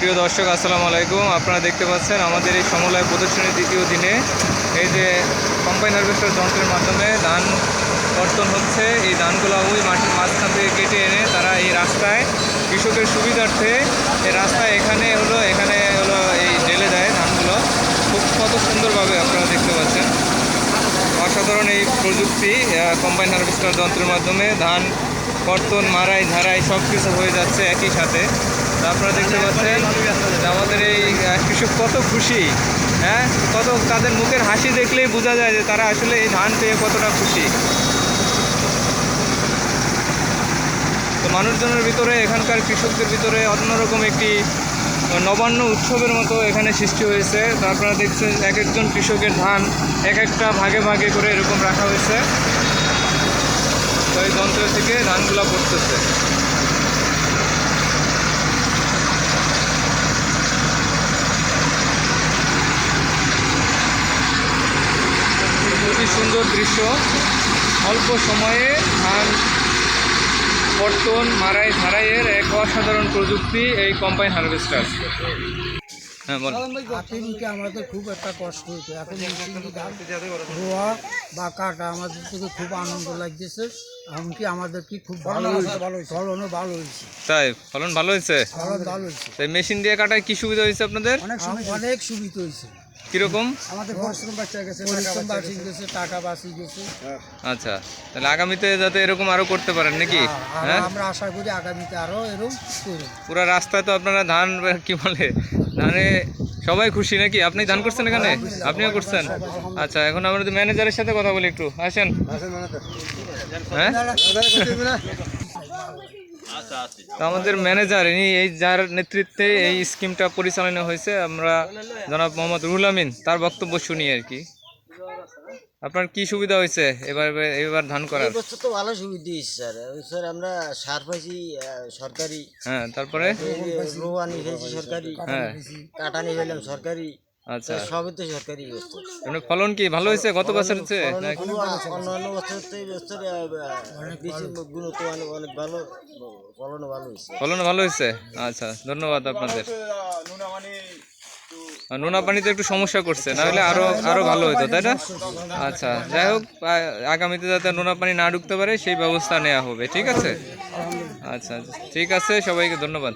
প্রিয় দর্শক, আসসালামু আলাইকুম। আপনারা দেখতে পাচ্ছেন আমাদের এই সমলয় প্রদর্শনীর দ্বিতীয় দিনে এই যে কম্বাইন হারভেস্টার যন্ত্রের মাধ্যমে ধান কর্তন হচ্ছে। এই ধানগুলো ওই মাটির মাঝখান থেকে কেটে এনে তারা এই রাস্তায় কৃষকের সুবিধার্থে এই রাস্তায় এখানে হলো এখানে হলো এই ঢেলে দেয় ধানগুলো। খুব কত সুন্দরভাবে আপনারা দেখতে পাচ্ছেন। অসাধারণ এই প্রযুক্তি কম্বাইন হারভেস্টার যন্ত্রের মাধ্যমে ধান কর্তন মারাই ঝাড়াই সব কিছু হয়ে যাচ্ছে একই সাথে। আপনারা দেখতে পাচ্ছেন আমাদের এই কৃষক কত খুশি হ্যাঁ? কত তাদের মুখের হাসি দেখলেই বোঝা যায় যে তারা আসলে এই ধান পেয়ে কতটা খুশি। তো মানুষজনের ভিতরে, এখানকার কৃষকদের ভিতরে অন্যরকম একটি নবান্ন উৎসবের মতো এখানে সৃষ্টি হয়েছে। তো আপনারা দেখছেন এক একজন কৃষকের ধান এক একটা ভাগে ভাগে করে এরকম রাখা হয়েছে। তো এই যন্ত্র থেকে ধানগুলো পড়তেছে। সুন্দর দৃশ্য। অল্প সময়ে ধান কর্তন মারাই ধারাইয়ের এক অসাধারণ প্রযুক্তি এই কম্বাইন হারভেস্টার। হ্যাঁ বল। আতিনকে আমাদের খুব একটা কষ্ট হতো এখন মেশিন রোয়া বা কাটা আমাদের থেকে খুব আনন্দ লাগতেছে। এমনকি আমাদের কি খুব ভালো হয়েছে। ফলনও ভালো হয়েছে। তাই? ফলন ভালো হয়েছে? ফলন ভালো হয়েছে। তাই মেশিন দিয়ে কাটায় কি সুবিধা হয়েছে আপনাদের? অনেক অনেক সুবিধা হয়েছে। কীরকম? আমাদের পরিশ্রম বাঁচা গেছে পরিশ্রম বাঁচি গেছে টাকা বাঁচি গেছে। আচ্ছা তাহলে আগামীতে যাতে এরকম আরও করতে পারেন নাকি? হ্যাঁ আমরা আশা করি আগামীতে আরও এরকম পুরো রাস্তায় তো আপনারা ধান কি বলে ধানে সবাই খুশি নাকি? আপনি ধান করছেন এখানে? আপনিও করছেন? আচ্ছা এখন আমরা তো ম্যানেজারের সাথে কথা বলি একটু। আসেন। হ্যাঁ? তো আমাদের ম্যানেজার ইনি এই যার নেতৃত্বে এই স্কিমটা পরিচালনা হয়েছে আমরা জনাব মোহাম্মদ রুহুল আমিন তার বক্তব্য শুনি আর কি। আপনার কি সুবিধা হয়েছে এবার এবার ধান করার? এই বছর তো ভালো সুবিধা দিয়েছে স্যার। ওই স্যার আমরা সার পাইছি সরকারি। হ্যাঁ তারপরে? রোয়া নিয়ে সরকারি হ্যাঁ। কাটা নিয়ে সরকারি। আচ্ছা। সবই তো সরকারি এমনি ফলন কি? ভালো হয়েছে? গত বছর হচ্ছে অন্যান্য বছর তো বছর গুণত অনেক ভালো। ফলনও ভালো হয়েছে। ফলন ভালো হয়েছে? আচ্ছা ধন্যবাদ আপনাদের। নোনা পানিতে একটু সমস্যা করছে না হলে আরও আরও ভালো হতো তাই না? আচ্ছা যাই হোক আগামীতে যাতে নোনা পানি না ঢুকতে পারে সেই ব্যবস্থা নেওয়া হবে ঠিক আছে? আচ্ছা আচ্ছা ঠিক আছে সবাইকে ধন্যবাদ।